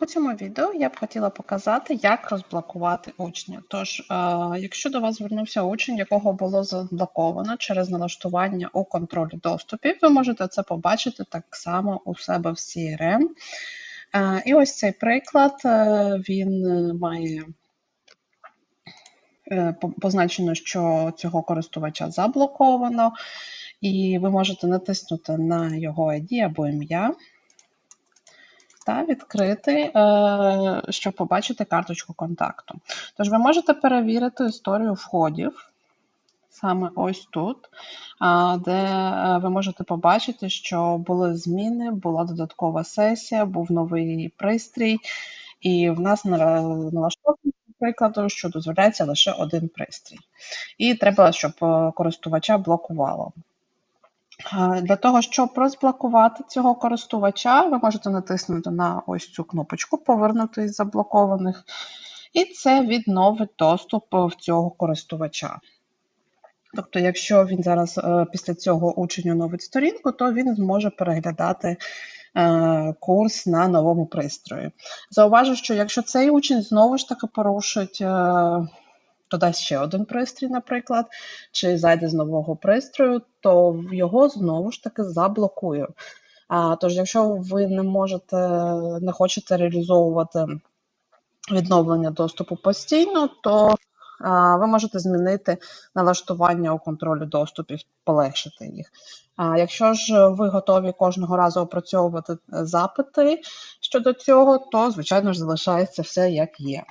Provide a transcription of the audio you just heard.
У цьому відео я б хотіла показати, як розблокувати учня. Тож, е, якщо до вас звернувся учень, якого було заблоковано через налаштування у контролі доступів, ви можете це побачити так само у себе в CRM. Е, і ось цей приклад е, він має позначено, що цього користувача заблоковано, і ви можете натиснути на його ID або ім'я та відкрити, е, щоб побачити карточку контакту. Тож ви можете перевірити історію входів саме ось тут, де е, ви можете побачити, що були зміни, була додаткова сесія, був новий пристрій, і в нас налаштовано прикладу, що дозволяється лише один пристрій. І треба, щоб е, користувача блокувало. Для того, щоб розблокувати цього користувача, ви можете натиснути на ось цю кнопочку Повернути із заблокованих, і це відновить доступ е, в цього користувача. Тобто, якщо він зараз е, після цього учень оновить сторінку, то він зможе переглядати е, курс на новому пристрої. Зауважу, що якщо цей учень знову ж таки порушить, додасть ще один пристрій, наприклад, чи зайде з нового пристрою, то його знову ж таки заблокує. А, тож, якщо ви не можете, не хочете реалізовувати відновлення доступу постійно, то а, ви можете змінити налаштування у контролі доступів, полегшити їх. А якщо ж ви готові кожного разу опрацьовувати запити щодо цього, то звичайно ж залишається все як є.